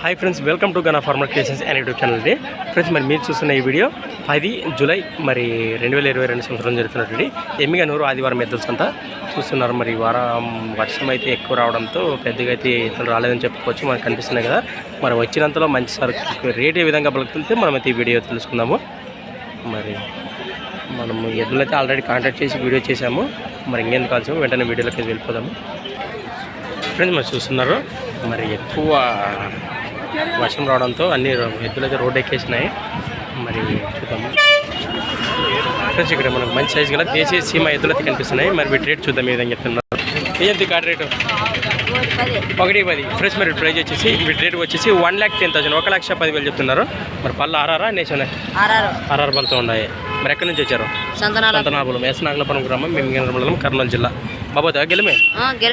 Hi friends welcome to Gana farmer creations and YouTube channel అండి friends మరి మీరు చూస్తున్న ఈ వీడియో పది జూలై మరి రెండు వేల ఇరవై రెండు సంవత్సరం జరుగుతున్నటువంటి ఎమ్మిగనూరు ఆదివారం ఎద్దుల సంత. చూస్తున్నారు మరి వారం వర్షం అయితే ఎక్కువ రావడంతో పెద్దగా అయితే ఇతను రాలేదని చెప్పుకోవచ్చు మనకు కనిపిస్తున్నాయి కదా. మరి వచ్చినంతలో మంచి సరుకు రేట్ ఏ విధంగా పలుకుతుంటే మనం అయితే ఈ వీడియో తెలుసుకుందాము. మరి మనము ఎద్దులైతే ఆల్రెడీ కాంటాక్ట్ చేసి వీడియో చేసాము మరి ఇంకెందుకు కావాల్సి వెంటనే వీడియోలోకి వెళ్ళిపోదాము. ఫ్రెండ్స్ మరి చూస్తున్నారు. మరి ఎక్కువ వర్షం రావడంతో అన్ని ఎద్దులు అయితే రోడ్డు ఎక్కేసినాయి మరి చూద్దాము. ఫ్రెండ్స్ ఇక్కడ మనకు మంచి సైజు గల దేశీయ సీమ ఎద్దులు అయితే కనిపిస్తున్నాయి. మరి వీటి రేట్ చూద్దాం ఏ విధంగా చెప్తున్నారు. ఏంటి కార్డ్ రేటు? ఒకటి పది. ఫ్రెష్ మరి ప్రైజ్ వచ్చేసి వీటి రేట్ వచ్చేసి వన్ ల్యాక్ టెన్ థౌసండ్ ఒక లక్ష పదివేలు చెప్తున్నారు. మరి పళ్ళు ఆర్ఆరా నేషన్ ఆర్ఆర్ పళ్ళతో ఉన్నాయి. మరి ఎక్కడి నుంచి వచ్చారు? సంతనాపురం ఎస్ నాగలపురం గ్రామం మేము మండలం కర్నూలు జిల్లా. బాబోతా గెలిమే.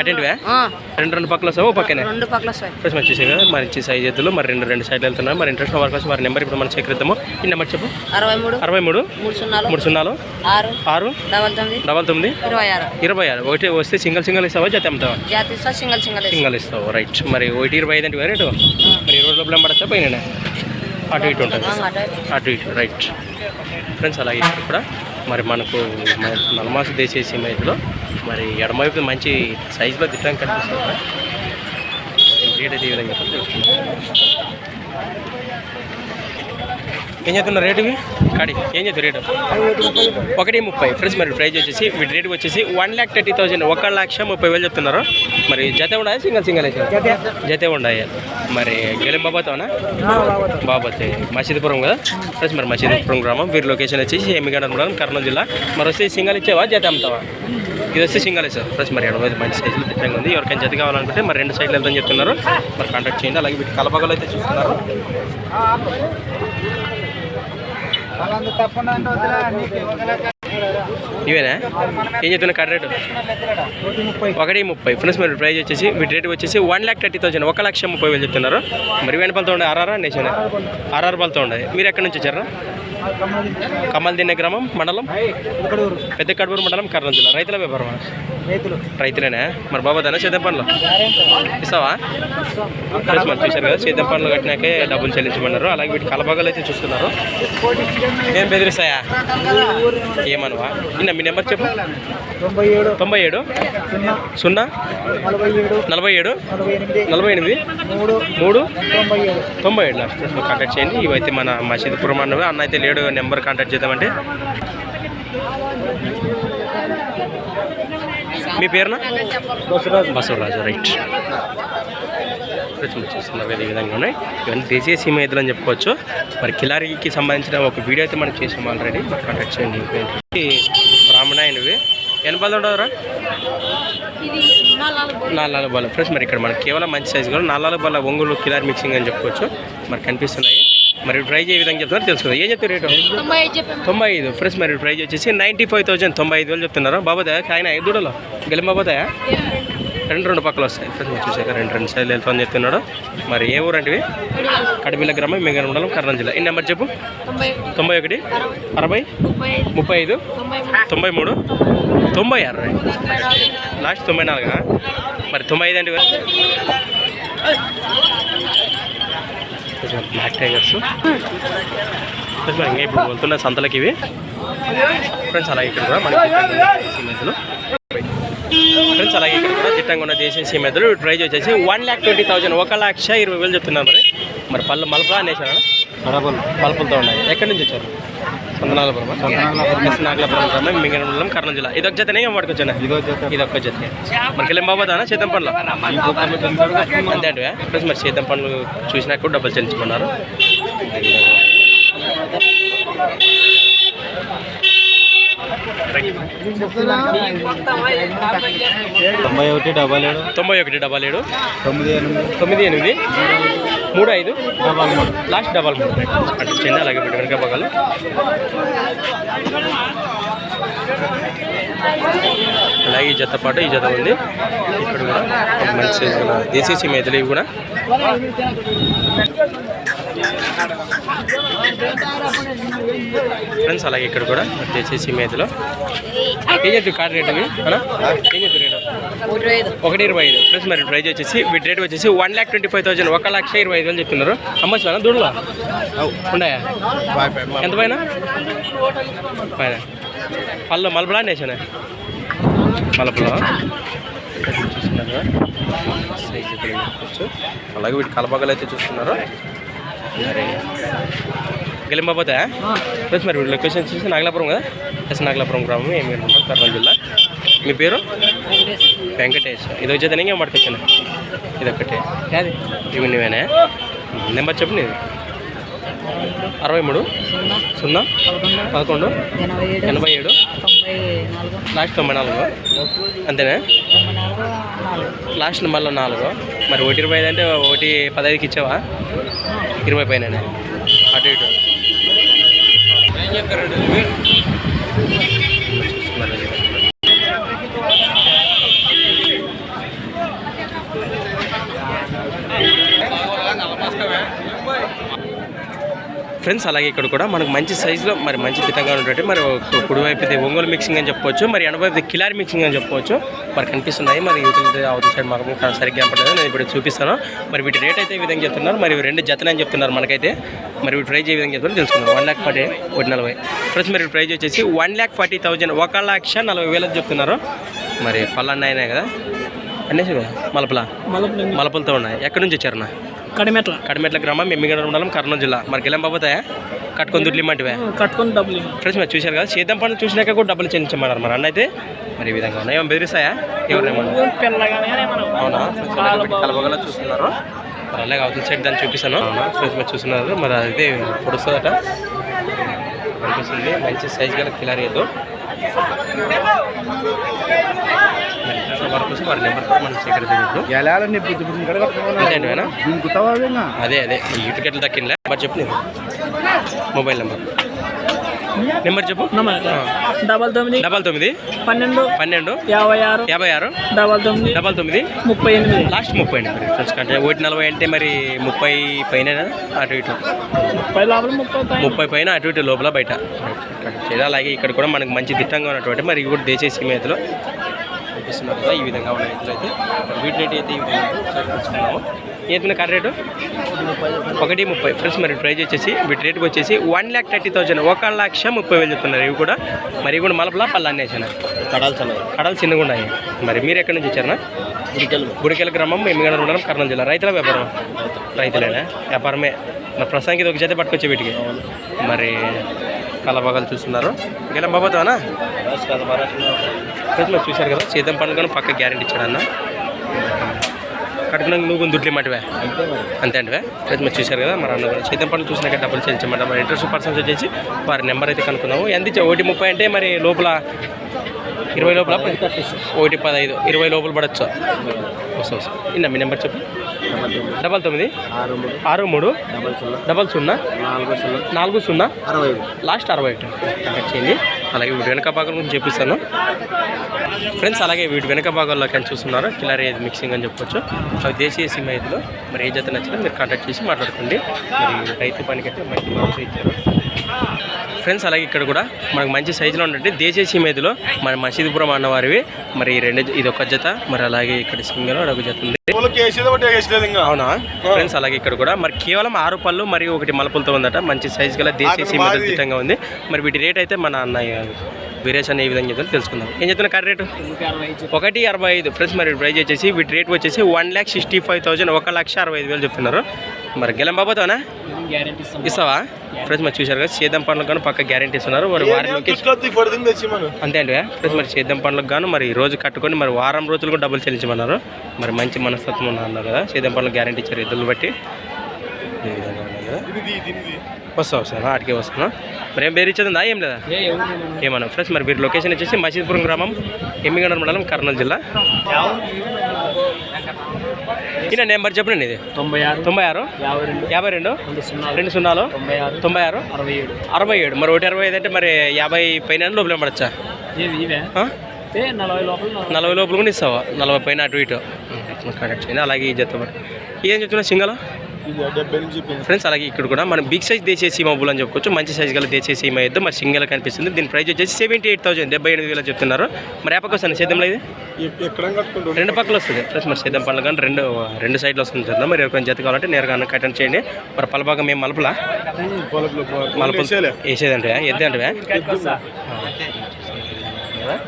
అటెంటివే? రెండు రెండు పక్కల వస్తావు? పక్కనే. రెండు పక్కల మంచి కదా మంచి సైజ్ ఎద్దులు మరి రెండు రెండు సైడ్లు వెళ్తున్నాయి మరి ఇంట్రెస్ట్ వర్క్ వారి నెంబర్ ఇప్పుడు మనం సేకరిద్దాము. ఈ నెంబర్ చెప్పు. అరవై మూడు. అరవై మూడు. మూడు సున్నాలు. మూడు సున్నాలు. ఆరు. ఆరు. డబల్ తొమ్మిది. డబల్ తొమ్మిది. ఇరవై ఆరు. ఇరవై ఆరు. ఒకటి వస్తే సింగిల్ సింగిల్ ఇస్తావా జత అమ్ముతావా? Single single. సింగిల్ ఇస్తావు రైట్ మరి ఒకటి ఇరవై ఐదు అంటే రేటు? మరి ఇరవై రూపాయలు పడచ్చా? పైన అటు ఇటు ఉంటుంది. అటు ఇటు. రైట్ ఫ్రెండ్స్ అలాగే ఇక్కడ కూడా. మరి మనకు నల్మాసు నల్మాస దేశీయ సీమ మరి ఎడమవైపు మంచి సైజులో దిట్టంగా కనిపిస్తుంది. కదా. రేట్ అయితే ఈ విధంగా ఏం చెప్తున్నా రేటు ఇవి? కాడి. ఏం చెప్తారు రేటు? ఒకటి ముప్పై. ఫ్రెండ్స్ మరి ప్రైస్ వచ్చేసి వీటి రేట్ వచ్చేసి వన్ ల్యాక్ థర్టీ థౌసండ్ ఒక లక్ష ముప్పై వేలు చెప్తున్నారు. మరి జత ఉండాలి సింగల్ సింగల్ జతే. ఉండాలి మరి గెలిం బాబాతోనా? బాబాతే. మసీదుపురం కదా? ఫ్రెండ్స్ మరి మసీదుపురం గ్రామం వీరి లొకేషన్ వచ్చేసి ఎమ్మిగడ్డ మండలం కర్నూలు జిల్లా. మరి వస్తే సింగల్ ఇచ్చేవా జత అమ్ముతావా? ఇది వస్తే సింగల్ సార్ ఫ్రెండ్స్ మరి ఎడమ మంచి సైజులో తిట్టంగా ఉంది ఎవరికైనా జత కావాలనుకుంటే మరి రెండు సైడ్లు వెళ్తాని చెప్తున్నారు. మరి కాంటాక్ట్ చేయండి. అలాగే వీటి కలపగలు అయితే చూస్తున్నారు. ఇవేనా? ఏం చెప్తున్నా కట్ రేటు? ఒకటి ముప్పై. ఫ్రెండ్స్ మీరు ప్రైజ్ వచ్చేసి వీటి రేట్ వచ్చేసి వన్ ల్యాక్ థర్టీ థౌసండ్. ఒక లక్ష ముప్పై వేలు చెప్తున్నారు. మరి వెనపలతో ఉండే ఆర్ఆర్ నేషన్ ఆర్ఆర్ పలతో ఉండే. మీరు ఎక్కడి నుంచి వచ్చారా? కమల్ దిన్నె గ్రామం మండలం పెద్ద కడపూరు మండలం కర్నూలు జిల్లా. రైతుల వ్యాపారం రైతులేనా? మరి బాబా దాని సేద్యం పనులు? ఇస్తావా? ఫ్రెండ్స్ చూశారు కదా సేద్యం పనులు కట్టినాకే డబ్బులు చెల్లించమన్నారు. అలాగే వీటి కలబాగాలు అయితే చూస్తున్నారు. ఏం బెదిరిస్తాయా? ఏమనవా? నిన్న మీ నెంబర్ చెప్పు. తొంభై ఏడు. సున్నా. నలభై ఏడు. నలభై ఎనిమిది. మూడు. మూడు? తొంభై ఏడు. తొంభై ఏడు. లాస్ట్ కాంటాక్ట్ చేయండి. ఇవైతే మన మసీదుపురం అన్నవి అన్న అయితే లేడు. నెంబర్ కాంటాక్ట్ చేద్దామంటే. మీ పేరున? బసవరాజు. రైట్. చూస్తున్నారు ఈ విధంగా ఉన్నాయి? ఇవన్నీ దేశీయ సీమ ఎద్దులు అని చెప్పుకోవచ్చు. మరి కిలారికి సంబంధించిన ఒక వీడియో అయితే మనం చేసాం ఆల్రెడీ కాంటాక్ట్ చేయండి. ఇంకేంటి బ్రాహ్మణాయనవి. ఎన్ని బాల్ ఉండవురా? నాలుగు బాల్. ఫ్రెండ్స్ మరి ఇక్కడ మనకి కేవలం మంచి సైజు కూడా నాలుగు బాల ఒంగులు కిలార్ మిక్సింగ్ అని చెప్పుకోవచ్చు. మరి కనిపిస్తున్నాయి. మరి ప్రైజ్ ఏ విధంగా చెప్తున్నారు తెలుసుకుందాం. ఏం చెప్తారు రేటు? తొంభై ఐదు ఫ్రెండ్స్ మరి ప్రైజ్ వచ్చేసి నైంటీ ఫైవ్ థౌసండ్ తొంభై ఐదు వేలు చెప్తున్నారు. బాబోదా? ఆయన ఐదు దూడలో. గెలిం బాబోతాయా రెండు రెండు పక్కలు వస్తాయి. ఫ్రెండ్స్ చూసాక రెండు రెండు సైడ్లు వెళ్తామని చెప్తున్నాడు మరి ఏ ఊరు అంటే కడిపిల్ల గ్రామం మిగన్ మండలం కర్నూలు జిల్లా. ఈ నెంబర్ చెప్పు. తొంభై ఒకటి. అరవై ముప్పై ఐదు. తొంభై మూడు. తొంభై అరవై లాస్ట్ తొంభై నాలుగా? మరి తొంభై ఐదు అంటే బ్లాక్ టైగర్స్. ఇప్పుడు వెళ్తున్న సంతలకి ఇవి. ఫ్రెండ్స్ అలాగే ఇక్కడ కూడా మనకి సీమెతులు ఫ్రెండ్స్ అలాగే ఇక్కడ కూడా ఉన్న దేశీయ సీమెతులు ప్రైజ్ వచ్చేసి వన్ ల్యాక్ ట్వంటీ థౌసండ్ ఒక లక్ష ఇరవై వేలు చెప్తున్నారు మరి. మరి పళ్ళు మలపలా అనేసారా? పలుపులతో ఉన్నాయి. ఎక్కడి నుంచి వచ్చారు? సంతనాలపురం గ్రామం మింగనపురం కర్నూలు జిల్లా ఇది ఒక జతనే ఏం పట్టుకొచ్చాను ఇదో ఒక్క జత. మరి కిలం బాబాదానా చేతం పండ్లు? అంతే అంటే మరి చేతం పండ్లు చూసినా కూడా డబ్బులు చెల్లించుకున్నారు తొంభై ఒకటి డబల్ ఏడు. తొంభై ఒకటి డబల్ ఏడు తొమ్మిది ఎనిమిది. తొమ్మిది ఎనిమిది మూడు ఐదు. డబల్ మూడు లాస్ట్ డబల్ మూడు. అటు చిన్న అలాగే పెట్టి వెనక పగలు. అలాగే ఈ జత పాటు ఈ జత ఉంది. ఇక్కడ కూడా మంచి సైజు మేతలు ఇవి కూడా. ఫ్రెండ్స్ అలాగే ఇక్కడ కూడా దేశీయ మేతలు ఏం కార్ రేట్ అవి? ఏం రేటు ఒకటి ఇరవై ఐదు. ప్లస్ మరి ప్రైజ్ వచ్చేసి వీటి రేట్ వచ్చేసి one lakh twenty five thousand ఒక లక్ష ఇరవై ఐదు వేలు చెప్తున్నారు. అమ్మచ్చు వేనా దూడలా? ఉన్నాయా? ఎంత పైన పైన పళ్ళు మలపలా నేసానా మలపలో చూస్తున్నారు? సైజ్ అలాగే వీటి కలపగలు అయితే చూస్తున్నారు? గెలింబాబోతే ప్లస్ మరి లొకేషన్ వచ్చేసి నాగలాపురం కదా? ఎస్ నాగలాపురం గ్రామం ఏమి కర్నూలు జిల్లా. మీ పేరు? వెంకటేష్. ఇది వచ్చేది ఇంకేం పట్టుకొచ్చాను. ఇది ఒకటే ఇవి నువ్వేనా నెంబర్ చెప్పు నీది. అరవై మూడు? సున్నా. పదకొండు? ఎనభై ఏడు. లాస్ట్ తొంభై నాలుగు. అంతేనా? లాస్ట్ మళ్ళీ నాలుగు. మరి ఒకటి ఇరవై ఐదు అంటే ఒకటి పదహైదుకి ఇచ్చావా? ఇరవై పైన. అటు ఇటు. ఫ్రెండ్స్ అలాగే ఇక్కడ కూడా మనకు మంచి సైజులో మరి మంచి దిట్టంగా ఉన్నట్టు మరి ఒక కుడివైపు ఒంగోలు మిక్సింగ్ అని చెప్పుకోవచ్చు మరి ఎనభై కిలారి మిక్సింగ్ అని చెప్పవచ్చు మరి కనిపిస్తున్నాయి మరి యూటిలిటీ అవతల సైడ్ మాకు సరిగ్గా కనపడలేదు. నేను ఇప్పుడు చూపిస్తాను. మరి వీటి రేట్ అయితే ఈ విధంగా చెప్తున్నారు. మరి రెండు జతలు అని చెప్తున్నారు మనకైతే. మరి వీటి ప్రైజ్ ఏ విధంగా చెప్తున్నారు తెలుసుకుందాం. వన్ ల్యాక్ ఫార్టీ ఒకటి నలభై. ఫ్రెండ్స్ మరి ప్రైజ్ వచ్చేసి వన్ ల్యాక్ ఫార్టీ థౌజండ్ ఒక లక్ష నలభై వేలు చెప్తున్నారు. మరి పల్లన్నాయనే కదా. అనేసి మలపల? మలపలతో ఉన్నాయి. ఎక్కడి నుంచి వచ్చారన్నా కడిమెట్ల. కడిమెట్ల గ్రామం ఎమ్మిగడ మండలం కర్నూలు జిల్లా. మరి గెలం బాబోతాయా? కట్టుకొని దుడ్లిమంటివే కట్టుకొని డబ్బులు ఫ్రెండ్స్ మరి చూశారు కదా సేద్యం పనులు చూసినాక కూడా డబ్బులు చెల్లించమన్నారు మరి అన్న అయితే. మరి ఈ విధంగా ఉన్నాయి. బెదిరిస్తాయా? ఎవరేమన్నా అవునా? చూస్తున్నారు. మరి అలాగే అవతల సైడ్ దాన్ని చూపిస్తాను. ఫ్రెండ్స్ మరి చూస్తున్నారు. మరి అయితే పొడుస్తుందట కనిపిస్తుంది. మంచి సైజ్ గల కిలారీ ఏదో. వరకు వారి నెంబర్ కూడా మనం అదే అదే. ఈ టికెట్లు దక్కిందిలే? నెంబర్ చెప్పు. మొబైల్ నెంబర్ నెంబర్ చెప్పు. డబల్ తొమ్మిది. డబల్ తొమ్మిది. పన్నెండు. పన్నెండు. యాభై ఆరు. యాభై ఆరు. డబల్ తొమ్మిది. డబల్ తొమ్మిది. ముప్పై ఎనిమిది. లాస్ట్ ముప్పై ఫ్రెండ్స్ అంటే ఒకటి నలభై అంటే మరి ముప్పై పైన అటు ఇటు. ముప్పై లోపల ముప్పై పైన. ముప్పై పైన అటు ఇటు లోపల బయట. అలాగే ఇక్కడ కూడా మనకు మంచి దిట్టంగా ఉన్నటువంటి మరి ఇవి కూడా దేశీయ సీమేతలు కనిపిస్తున్నారు కదా ఈ విధంగా ఉన్న ఎత్తులు అయితే వీటి రేట్ అయితే ఈ విధంగా ఏంటంటే కర్ర రేటు? ఒకటి ముప్పై. ఫ్రెండ్స్ మరి ప్రైజ్ వచ్చేసి వీటి రేటుకి వచ్చేసి వన్ ల్యాక్ థర్టీ థౌసండ్ ఒక లక్ష ముప్పై వేలు చెప్తున్నారు. ఇవి కూడా మరి కూడా మలపలా పళ్ళు అన్నేసాను కడాల్సిన కడలు చిన్నగా ఉన్నాయి. మరి మీరు ఎక్కడి నుంచి వచ్చారనా గుడికెల గ్రామం ఎమ్మిగడ మండలం కర్నూలు జిల్లా. రైతుల వ్యాపారం. రైతులేనా? వ్యాపారమే. మరి ప్రస్తుతానికి ఇది ఒక జత పట్టుకొచ్చే వీటికి. మరి కలబాగాలు చూస్తున్నారు. గెలం బాబోతావనా రైతులు చూశారు కదా సీతం పండుగ కానీ పక్క గ్యారెంటీ ఇచ్చాడన్న కట్టుకున్నాక నువ్వు దుడ్లు మటివే అంతే అంటే రైతు మీరు చూశారు కదా మరి అన్న సీతం పండుగ చూసినాక డబ్బులు చెల్లించమంట మరి ఇంట్రెస్ట్ పర్సన్స్ వచ్చేసి వారి నెంబర్ అయితే కనుక్కున్నాము ఎంత ఇచ్చా ఒకటి ముప్పై అంటే మరి లోపల ఇరవై లోపల? ఒకటి పదహైదు. ఇరవై లోపల పడచ్చు. వస్తా వస్తా. ఇన్నా మీ నెంబర్ చెప్పు. డబల్ తొమ్మిది? ఆరు మూడు. డబల్ సున్నా. నాలుగు సున్నా. నాలుగు సున్నా? అరవై లాస్ట్ అరవై ఒకటి చేయండి అలాగే వీటి వెనక భాగం గురించి చెప్పిస్తాను. ఫ్రెండ్స్ అలాగే వీటి వెనక భాగాల్లో కానీ చూస్తున్నారు? కిలారీ మిక్సింగ్ అని చెప్పొచ్చు. అవి దేశీయ సిమ్ ఐదులో మరి ఏ జత నచ్చినా మీరు కాంటాక్ట్ చేసి మాట్లాడుకోండి. మరి రైతు పనికైతే మంచి మార్పు ఇచ్చారు. ఫ్రెండ్స్ అలాగే ఇక్కడ కూడా మనకు మంచి సైజులో ఉన్నట్టు దేశీయ సీమేదిలో మన మసీదుపురం అన్నవారివి. మరి ఈ రెండు ఇది ఒక జత మరి అలాగే ఇక్కడ సింగల్ ఒక జత ఉంది. అవునా? ఫ్రెండ్స్ అలాగే ఇక్కడ కూడా మరి కేవలం ఆరు పళ్ళు మరియు ఒకటి మలపులతో ఉందట. మంచి సైజ్ గల దేశీయ సీమేద దిట్టంగా ఉంది. మరి వీటి రేట్ అయితే మన అన్నయ్య వీరేష్ అనే ఈ విధంగా చెప్తాను తెలుసుకుందాం. ఏం చెప్తున్నా కర్రీ రేటు ఒకటి అరవై ఐదు. ఫ్రెండ్స్ మరి ప్రైజ్ వచ్చేసి వీటి రేట్ వచ్చేసి one lakh sixty five thousand ఒక లక్ష అరవై ఐదు వేలు చెప్తున్నారు. మరి గెలం ఇస్తాం ఇస్తావా? ఫ్రెండ్స్ మరి చూశారు కదా సేద్యం పండ్లకు కానీ పక్క గ్యారెంటీ ఇస్తున్నారు. మరి వారిలోకి అంతే అండి ఫ్రెండ్స్ మరి సేద్యం పండ్లకు గాను మరి రోజు కట్టుకొని మరి వారం రోజులు కూడా డబ్బులు చెల్లించమన్నారు. మరి మంచి మనస్తత్వం ఉన్నా అన్నారు కదా సేద్యం పండ్లకు గ్యారెంటీ ఇచ్చారు ఇద్దరు బట్టి ఈ విధంగా ఉన్నాయి కదా వస్తా వస్తాను ఆటికే వస్తాను మరి ఏం పేరు ఇచ్చేదా ఏం లేదా? ఏమన్నా ఫ్రెండ్స్ మరి మీరు లొకేషన్ వచ్చేసి మసీద్పురం గ్రామం ఎమ్మిగండ మండలం కర్నూలు జిల్లా. ఈయన నెంబర్ చెప్పండి ఇది. తొంభై ఆరు తొంభై ఆరు యాభై రెండు రెండు రెండు సున్నా రెండు సున్నాలు తొంభై ఆరు అరవై ఏడు. అరవై ఏడు. మరి ఒకటి అరవై ఐదు అంటే మరి యాభై పైన లోపల పడచ్చా? నలభై లోపల కూడా ఇస్తావా? నలభై పైన అటు ఇటు. కరెక్ట్. చేయండి అలాగే ఈ జత మరి. ఏం చెప్తున్నా సింగల్? ఫ్రెండ్స్ అలాగే ఇక్కడ కూడా మనం బిగ్ సైజ్ దేశీయ సీమ బుల్ అని చెప్పుకోవచ్చు. మంచి సైజ్ గల దేశీయ సీమ ఎద్దు మరి సింగల్ కనిపిస్తుంది. దీని ప్రైస్ వచ్చేసి సెవెంటీ ఎయిట్ థౌసండ్ డెబ్బై ఎనిమిది వేలు చెప్తున్నారు. మరి యాపకి వస్తుంది సేద్యంలో ఇది? రెండు పక్కలు వస్తుంది. ఫ్రెండ్స్ మరి సేద్యం పనులు కానీ రెండు రెండు సైడ్లు వస్తుంది చూద్దాం. మరి కొంచెం జత కావాలంటే నేరుగా అటెండ్ చేయండి. మరి పలభాగం మేము మలుపులా? మలుపు వేసేదంటే ఎద్దు.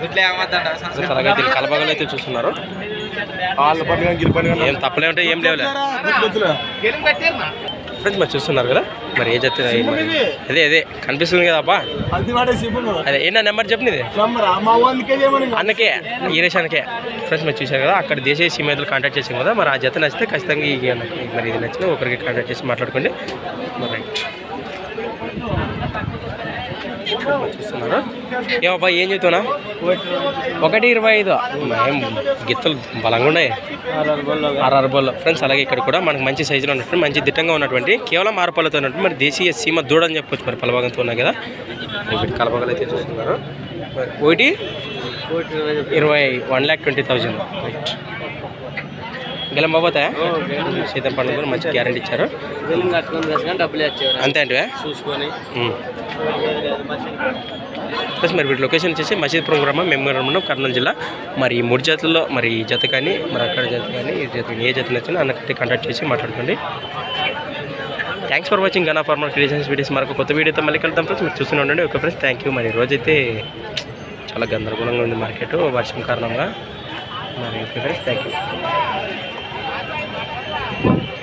అంటే అలాగే దీని కలబాగలు అయితే చూస్తున్నారు. వాళ్ళ పని కానీ గిరి పని కానీ ఏం తప్పలే ఉంటాయి ఏం లేవులే. ఫ్రెండ్స్ మరి చూస్తున్నారు కదా? మరి ఏ మరి? అదే అదే కనిపిస్తుంది కదా అబ్బా. అది ఏంటో నెంబర్ చెప్పినది? మా వాళ్ళకే చేయమని అన్నకే ఫ్రెండ్స్ మీరు చూశారు కదా అక్కడ దేశీయ సీమేతలు కాంటాక్ట్ చేసాం కదా మరి ఆ జత నచ్చితే ఖచ్చితంగా ఈ మరి ఇది నచ్చిన ఒకరికి కాంటాక్ట్ చేసి మాట్లాడుకోండి. మరి రైట్ చూస్తున్నారు. ఏమబ్బా ఏం చెప్తున్నా ఒకటి ఇరవై ఐదు. ఏం గిత్తలు బలంగా ఉన్నాయి. ఆర్ఆర్ బాల్ ఫ్రెండ్స్ అలాగే ఇక్కడ కూడా మనకు మంచి సైజులో ఉన్నటువంటి మంచి దిట్టంగా ఉన్నటువంటి కేవలం ఆరు పళ్ళతో ఉన్నటువంటి మరి దేశీయ సీమ దూడ అని చెప్పొచ్చు మరి పలభాగంతో ఉన్నాయి కదా. వీటి కలభాగాలు అయితే చూస్తున్నారు. ఒకటి ఇరవై one lakh twenty thousand. Right గెలం సీతం పండుగ కూడా మంచి గ్యారంటీ ఇచ్చారు. అంతే అంటే చూసుకొని. ప్లస్ మరి వీటి లొకేషన్ వచ్చేసి మసీద్పురం గ్రామం మెమ్మరం కర్నూలు జిల్లా. మరి ఈ మూడు జాతుల్లో మరి ఈ జత కానీ మరి అక్కడ జత కానీ ఈ జత ఏ జత నచ్చినా అన్నకట్టి కాంటాక్ట్ చేసి మాట్లాడుకోండి. Thanks for watching Gana farmer creations videos మరొక కొత్త వీడియోతో మళ్ళీ కలుద్దాం ఫ్రెండ్స్ మీరు చూస్తూనే ఉండండి. ఓకే ఫ్రెండ్స్ థ్యాంక్ యూ మరి రోజైతే చాలా గందరగోళంగా ఉంది మార్కెట్ వర్షం కారణంగా. మరి okay friends thank you Thank you.